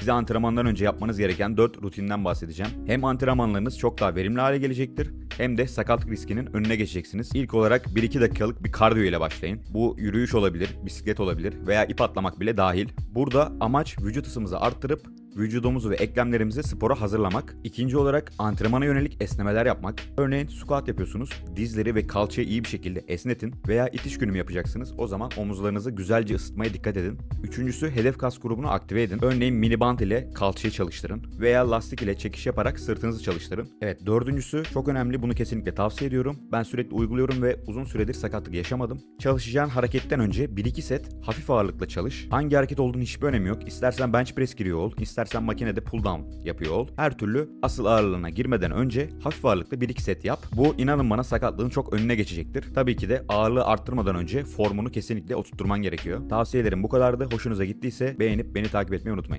Size antrenmandan önce yapmanız gereken 4 rutinden bahsedeceğim. Hem antrenmanlarınız çok daha verimli hale gelecektir hem de sakatlık riskinin önüne geçeceksiniz. İlk olarak 1-2 dakikalık bir kardiyo ile başlayın. Bu yürüyüş olabilir, bisiklet olabilir veya ip atlamak bile dahil. Burada amaç vücut ısımızı arttırıp vücudumuzu ve eklemlerimizi spora hazırlamak. İkinci olarak antrenmana yönelik esnemeler yapmak. Örneğin squat yapıyorsunuz. Dizleri ve kalçayı iyi bir şekilde esnetin veya itiş günümü yapacaksınız. O zaman omuzlarınızı güzelce ısıtmaya dikkat edin. Üçüncüsü hedef kas grubunu aktive edin. Örneğin mini band ile kalçayı çalıştırın veya lastik ile çekiş yaparak sırtınızı çalıştırın. Evet dördüncüsü çok önemli bunu kesinlikle tavsiye ediyorum. Ben sürekli uyguluyorum ve uzun süredir sakatlık yaşamadım. Çalışacağın hareketten önce 1-2 set hafif ağırlıkla çalış. Hangi hareket olduğunu hiçbir önemi yok. İstersen bench press giriyor ol, istersen makinede pull down yapıyor ol. Her türlü asıl ağırlığına girmeden önce hafif ağırlıkla 1-2 set yap. Bu inanın bana sakatlığın çok önüne geçecektir. Tabii ki de ağırlığı arttırmadan önce formunu kesinlikle oturtturman gerekiyor. Tavsiyelerim bu kadardı. Hoşunuza gittiyse beğenip beni takip etmeyi unutmayın.